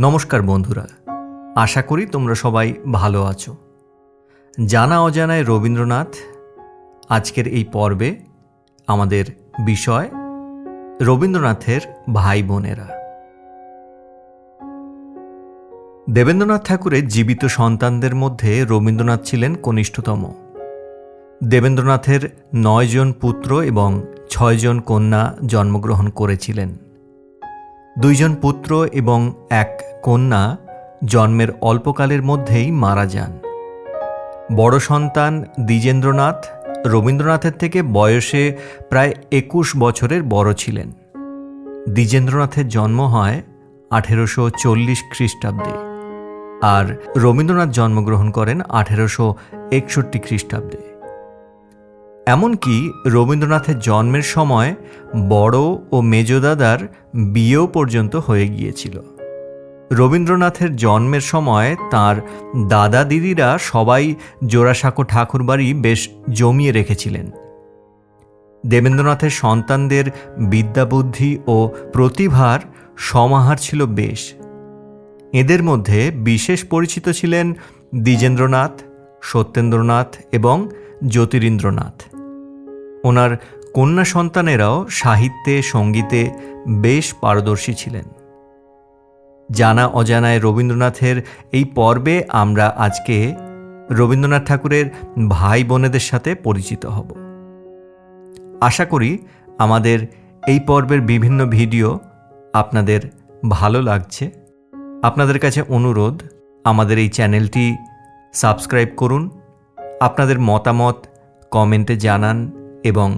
নমস্কার বন্ধুরা, আশা করি তোমরা সবাই ভালো আছো। জানা অজানায় রবীন্দ্রনাথ, আজকের এই পর্বে আমাদের বিষয় রবীন্দ্রনাথের ভাই বোনেরা। দেবেন্দ্রনাথ ঠাকুরের জীবিত সন্তানদের মধ্যে রবীন্দ্রনাথ ছিলেন কনিষ্ঠতম। দেবেন্দ্রনাথের নয়জন পুত্র এবং ছয়জন কন্যা জন্মগ্রহণ করেছিলেন। দুইজন পুত্র এবং এক কন্যা জন্মের অল্পকালের মধ্যেই মারা যান। বড় সন্তান দ্বিজেন্দ্রনাথ রবীন্দ্রনাথের থেকে বয়সে প্রায় একুশ বছরের বড় ছিলেন। দ্বিজেন্দ্রনাথের জন্ম হয় আঠেরোশো চল্লিশ খ্রিস্টাব্দে আর রবীন্দ্রনাথ জন্মগ্রহণ করেন আঠেরোশো একষট্টি খ্রিস্টাব্দে। এমনকি রবীন্দ্রনাথের জন্মের সময় বড় ও মেজদাদার বিয়েও পর্যন্ত হয়ে গিয়েছিল। রবীন্দ্রনাথের জন্মের সময় তার দাদা দিদিরা সবাই জোড়াসাঁকো ঠাকুরবাড়ি বেশ জমিয়ে রেখেছিলেন। দেবেন্দ্রনাথের সন্তানদের বিদ্যাবুদ্ধি ও প্রতিভার সমাহার ছিল বেশ। এদের মধ্যে বিশেষ পরিচিত ছিলেন দ্বিজেন্দ্রনাথ, সত্যেন্দ্রনাথ এবং জ্যোতিরিন্দ্রনাথ। ওনার কন্যা সন্তানেরাও সাহিত্যে, সঙ্গীতে বেশ পারদর্শী ছিলেন। জানা অজানায় রবীন্দ্রনাথের এই পর্বে আমরা আজকে রবীন্দ্রনাথ ঠাকুরের ভাই বোনেদের সাথে পরিচিত হব। আশা করি আমাদের এই পর্বের বিভিন্ন ভিডিও আপনাদের ভালো লাগছে। আপনাদের কাছে অনুরোধ, আমাদের এই চ্যানেলটি সাবস্ক্রাইব করুন। আপনাদের মতামত কমেন্টে জানান। এবং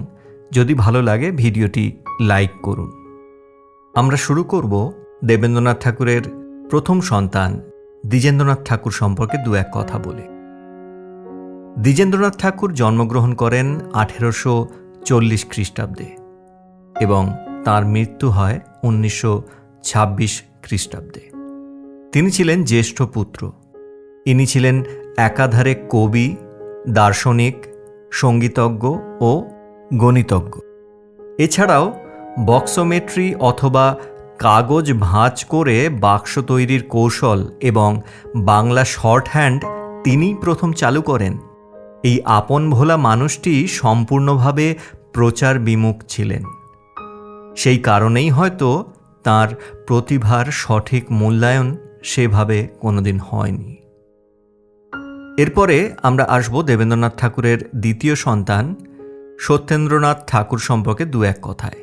যদি ভালো লাগে, ভিডিওটি লাইক করুন। আমরা শুরু করব দেবেন্দ্রনাথ ঠাকুরের প্রথম সন্তান, দ্বিজেন্দ্রনাথ ঠাকুর সম্পর্কে দু এক কথা বলে। দ্বিজেন্দ্রনাথ ঠাকুর জন্মগ্রহণ করেন আঠেরোশো চল্লিশ খ্রিস্টাব্দে এবং তার মৃত্যু হয় উনিশশো ছাব্বিশ খ্রিস্টাব্দে। তিনি ছিলেন জ্যেষ্ঠ পুত্র। ইনি ছিলেন একাধারে কবি, দার্শনিক, সঙ্গীতজ্ঞ ও গণিতজ্ঞ। এছাড়াও বক্সোমেট্রি অথবা কাগজ ভাঁজ করে বাক্স তৈরির কৌশল এবং বাংলা শর্ট হ্যান্ড তিনিই প্রথম চালু করেন। এই আপন ভোলা মানুষটি সম্পূর্ণভাবে প্রচার বিমুখ ছিলেন। সেই কারণেই হয়তো তার প্রতিভার সঠিক মূল্যায়ন সেভাবে কোনোদিন হয়নি। এরপরে আমরা আসব দেবেন্দ্রনাথ ঠাকুরের দ্বিতীয় সন্তান সত্যেন্দ্রনাথ ঠাকুর সম্পর্কে দু এক কথায়।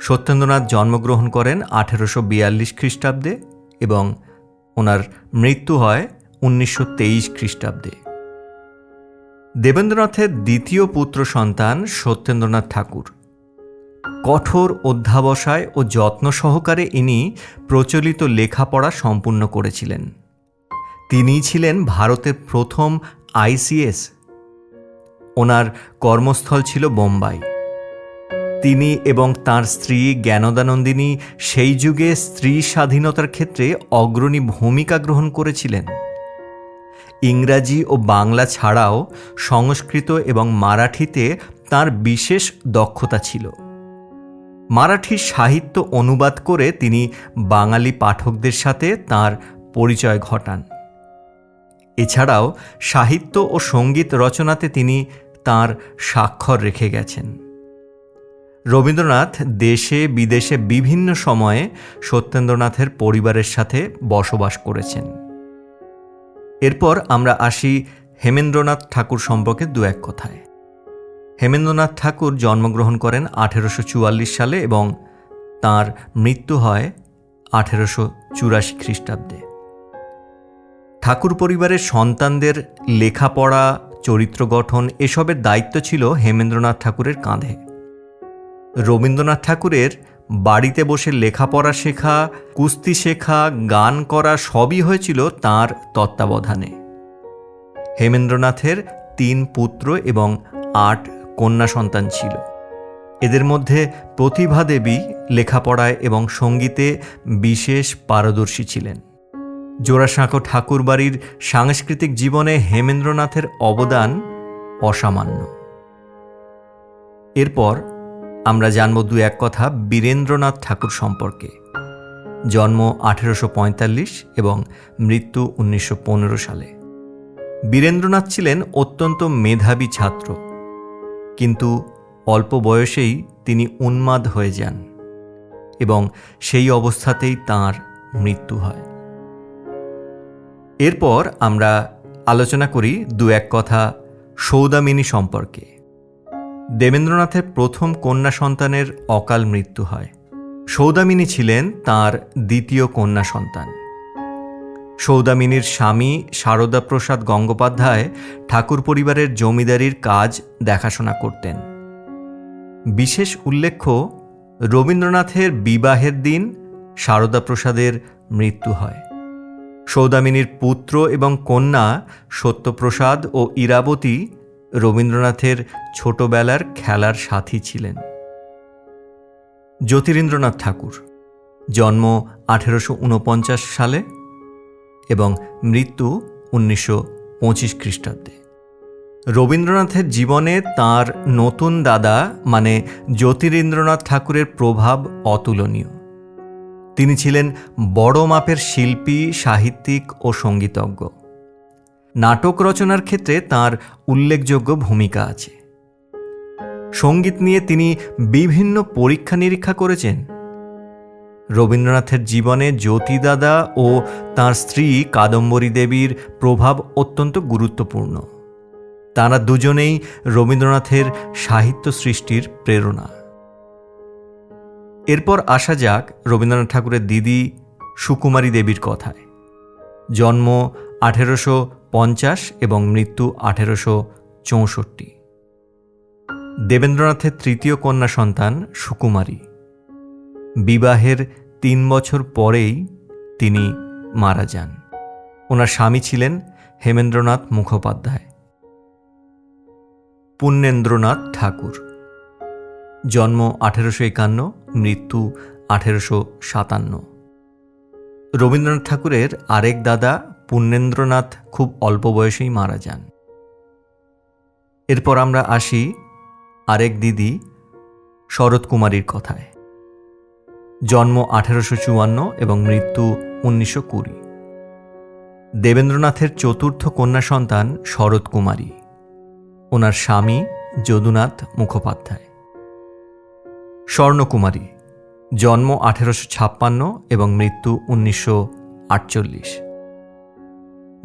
সত্যেন্দ্রনাথ জন্মগ্রহণ করেন আঠেরোশো বিয়াল্লিশ খ্রিস্টাব্দে এবং ওনার মৃত্যু হয় উনিশশো তেইশ খ্রিস্টাব্দে। দেবেন্দ্রনাথের দ্বিতীয় পুত্র সন্তান সত্যেন্দ্রনাথ ঠাকুর। কঠোর অধ্যাবসায় ও যত্ন সহকারে ইনি প্রচলিত লেখাপড়া সম্পূর্ণ করেছিলেন। তিনি ছিলেন ভারতের প্রথম আইসিএস ওনার কর্মস্থল ছিল বোম্বাই। তিনি এবং তার স্ত্রী জ্ঞানদানন্দিনী সেই যুগে স্ত্রী স্বাধীনতার ক্ষেত্রে অগ্রণী ভূমিকা গ্রহণ করেছিলেন। ইংরাজি ও বাংলা ছাড়াও সংস্কৃত এবং মারাঠিতে তার বিশেষ দক্ষতা ছিল। মারাঠি সাহিত্য অনুবাদ করে তিনি বাঙালি পাঠকদের সাথে তার পরিচয় ঘটান। এছাড়াও সাহিত্য ও সংগীত রচনাতে তিনি তার স্বাক্ষর রেখে গেছেন। রবীন্দ্রনাথ দেশে বিদেশে বিভিন্ন সময়ে সত্যেন্দ্রনাথের পরিবারের সাথে বসবাস করেছেন। এরপর আমরা আসি হেমেন্দ্রনাথ ঠাকুর সম্পর্কে দু এক কথায়। হেমেন্দ্রনাথ ঠাকুর জন্মগ্রহণ করেন আঠেরোশো চুয়াল্লিশ সালে এবং তার মৃত্যু হয় আঠেরোশো চুরাশি খ্রিস্টাব্দে। ঠাকুর পরিবারের সন্তানদের লেখাপড়া, চরিত্র গঠন এসবের দায়িত্ব ছিল হেমেন্দ্রনাথ ঠাকুরের কাঁধে। রবীন্দ্রনাথ ঠাকুরের বাড়িতে বসে লেখাপড়া শেখা, কুস্তি শেখা, গান করা সবই হয়েছিল তার তত্ত্বাবধানে। হেমেন্দ্রনাথের তিন পুত্র এবং আট কন্যা সন্তান ছিল। এদের মধ্যে প্রতিভা দেবী লেখাপড়ায় এবং সঙ্গীতে বিশেষ পারদর্শী ছিলেন। জোড়াসাঁকো ঠাকুরবাড়ির সাংস্কৃতিক জীবনে হেমেন্দ্রনাথের অবদান অসামান্য। এরপর আমরা জানব দু এক কথা বীরেন্দ্রনাথ ঠাকুর সম্পর্কে। জন্ম আঠেরোশো পঁয়তাল্লিশ এবং মৃত্যু উনিশশো পনেরো সালে। বীরেন্দ্রনাথ ছিলেন অত্যন্ত মেধাবী ছাত্র। কিন্তু অল্প বয়সেই তিনি উন্মাদ হয়ে যান এবং সেই অবস্থাতেই তার মৃত্যু হয়। এরপর আমরা আলোচনা করি দু এক কথা সৌদামিনী সম্পর্কে। দেবেন্দ্রনাথের প্রথম কন্যা সন্তানের অকাল মৃত্যু হয়। সৌদামিনী ছিলেন তার দ্বিতীয় কন্যা সন্তান। সৌদামিনীর স্বামী সারদা প্রসাদ গঙ্গোপাধ্যায় ঠাকুর পরিবারের জমিদারির কাজ দেখাশোনা করতেন। বিশেষ উল্লেখ্য, রবীন্দ্রনাথের বিবাহের দিন সারদা প্রসাদের মৃত্যু হয়। সৌদামিনীর পুত্র এবং কন্যা সত্যপ্রসাদ ও ইরাবতী রবীন্দ্রনাথের ছোটবেলার খেলার সাথী ছিলেন। জ্যোতিরিন্দ্রনাথ ঠাকুর, জন্ম আঠেরোশো সালে এবং মৃত্যু উনিশশো পঁচিশ খ্রিস্টাব্দে। রবীন্দ্রনাথের জীবনে তার নতুন দাদা মানে জ্যোতিরিন্দ্রনাথ ঠাকুরের প্রভাব অতুলনীয়। তিনি ছিলেন বড় মাপের শিল্পী, সাহিত্যিক ও সঙ্গীতজ্ঞ। নাটক রচনার ক্ষেত্রে তার উল্লেখযোগ্য ভূমিকা আছে। সংগীত নিয়ে তিনি বিভিন্ন পরীক্ষা নিরীক্ষা করেছেন। রবীন্দ্রনাথের জীবনে জ্যোতিদাদা ও তার স্ত্রী কাদম্বরী দেবীর প্রভাব অত্যন্ত গুরুত্বপূর্ণ। তারা দুজনেই রবীন্দ্রনাথের সাহিত্য সৃষ্টির প্রেরণা। এরপর আসা যাক রবীন্দ্রনাথ ঠাকুরের দিদি সুকুমারী দেবীর কথায়। জন্ম আঠেরোশো পঞ্চাশ এবং মৃত্যু আঠেরোশো চৌষট্টি। দেবেন্দ্রনাথের তৃতীয় কন্যা সন্তান সুকুমারী। বিবাহের তিন বছর পরেই তিনি মারা যান। ওনার স্বামী ছিলেন হেমেন্দ্রনাথ মুখোপাধ্যায়। পুণ্যেন্দ্রনাথ ঠাকুর। জন্ম আঠেরোশো একান্ন মৃত্যু আঠেরোশো সাতান্ন। রবীন্দ্রনাথ ঠাকুরের আরেক দাদা পুণ্যেন্দ্রনাথ খুব অল্প বয়সেই মারা যান। এরপর আমরা আসি আরেক দিদি শরৎ কুমারীর কথায়। জন্ম আঠেরোশো চুয়ান্ন এবং মৃত্যু উনিশশো কুড়ি। দেবেন্দ্রনাথের চতুর্থ কন্যা সন্তান শরৎ কুমারী। ওনার স্বামী যদুনাথ মুখোপাধ্যায়। স্বর্ণকুমারী, জন্ম আঠেরোশো ছাপ্পান্ন এবং মৃত্যু উনিশশো আটচল্লিশ।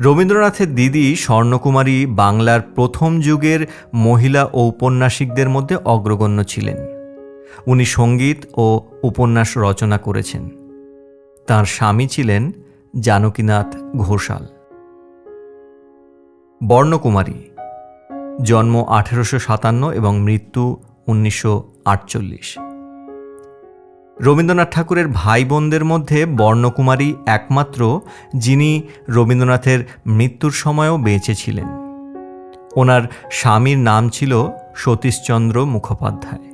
রবীন্দ্রনাথের দিদি স্বর্ণকুমারী বাংলার প্রথম যুগের মহিলা ঔপন্যাসিকদের মধ্যে অগ্রগণ্য ছিলেন। উনি সংগীত ও উপন্যাস রচনা করেছেন। তার স্বামী ছিলেন জানকীনাথ ঘোষাল। বর্ণকুমারী, জন্ম আঠেরোশো সাতান্ন এবং মৃত্যু উনিশশো আটচল্লিশ। রবীন্দ্রনাথ ঠাকুরের ভাই বোনদের মধ্যে বর্ণকুমারী একমাত্র, যিনি রবীন্দ্রনাথের মৃত্যুর সময়ও বেঁচে ছিলেন ওনার স্বামীর নাম ছিল সতীশচন্দ্র মুখোপাধ্যায়।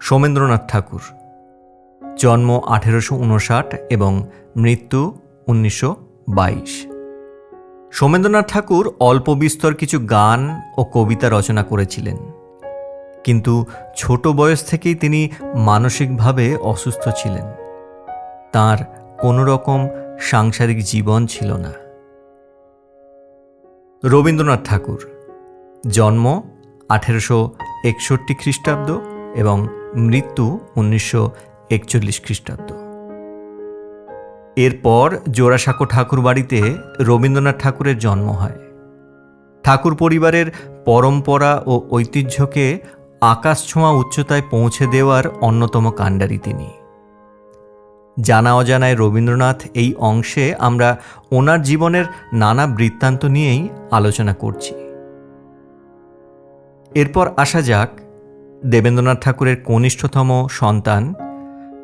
সোমেন্দ্রনাথ ঠাকুর, জন্ম আঠেরোশো উনষাট এবং মৃত্যু উনিশশো বাইশ। সোমেন্দ্রনাথ ঠাকুর অল্প বিস্তর কিছু গান ও কবিতা রচনা করেছিলেন। কিন্তু ছোট বয়স থেকেই তিনি মানসিকভাবে অসুস্থ ছিলেন। তার কোনো রকম সাংসারিক জীবন ছিল না। রবীন্দ্রনাথ ঠাকুর, জন্ম আঠেরোশো একষট্টি খ্রিস্টাব্দ এবং মৃত্যু উনিশশো একচল্লিশ খ্রিস্টাব্দ। এরপর জোড়াসাঁকো ঠাকুর বাড়িতে রবীন্দ্রনাথ ঠাকুরের জন্ম হয়। ঠাকুর পরিবারের পরম্পরা ও ঐতিহ্যকে আকাশছোঁয়া উচ্চতায় পৌঁছে দেওয়ার অন্যতম কাণ্ডারি তিনি। জানা অজানায় রবীন্দ্রনাথ এই অংশে আমরা ওনার জীবনের নানা বৃত্তান্ত নিয়েই আলোচনা করছি। এরপর আসা যাক দেবেন্দ্রনাথ ঠাকুরের কনিষ্ঠতম সন্তান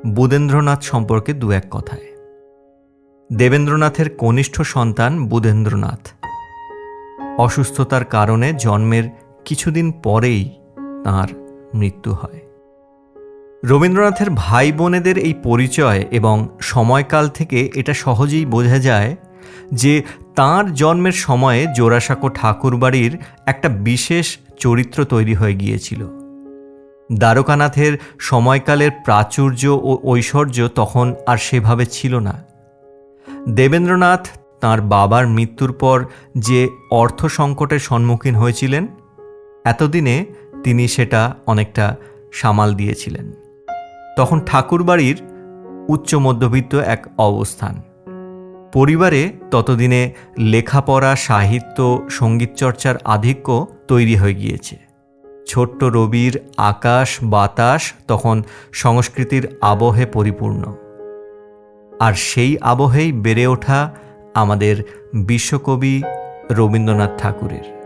বুদেন্দ্রনাথ সম্পর্কে দু এক কথায়। দেবেন্দ্রনাথের কনিষ্ঠ সন্তান বুধেন্দ্রনাথ। অসুস্থতার কারণে জন্মের কিছুদিন পরেই তাঁর মৃত্যু হয়। রবীন্দ্রনাথের ভাই বোনেদের এই পরিচয় এবং সময়কাল থেকে এটা সহজেই বোঝা যায় যে তাঁর জন্মের সময়ে জোড়াসাঁকো ঠাকুরবাড়ির একটা বিশেষ চরিত্র তৈরি হয়ে গিয়েছিল। দ্বারকানাথের সময়কালের প্রাচুর্য ও ঐশ্বর্য তখন আর সেভাবে ছিল না। দেবেন্দ্রনাথ তার বাবার মৃত্যুর পর যে অর্থ সংকটের সম্মুখীন হয়েছিলেন, এতদিনে তিনি সেটা অনেকটা সামাল দিয়েছিলেন। তখন ঠাকুরবাড়ির উচ্চ মধ্যবিত্ত এক অবস্থান। পরিবারে ততদিনে লেখাপড়া, সাহিত্য, সঙ্গীতচর্চার আধিক্য তৈরি হয়ে গিয়েছে। ছোট্ট রবির আকাশ, বাতাস তখন সংস্কৃতির আবহে পরিপূর্ণ। আর সেই আবহেই বেড়ে ওঠা আমাদের বিশ্বকবি রবীন্দ্রনাথ ঠাকুরের।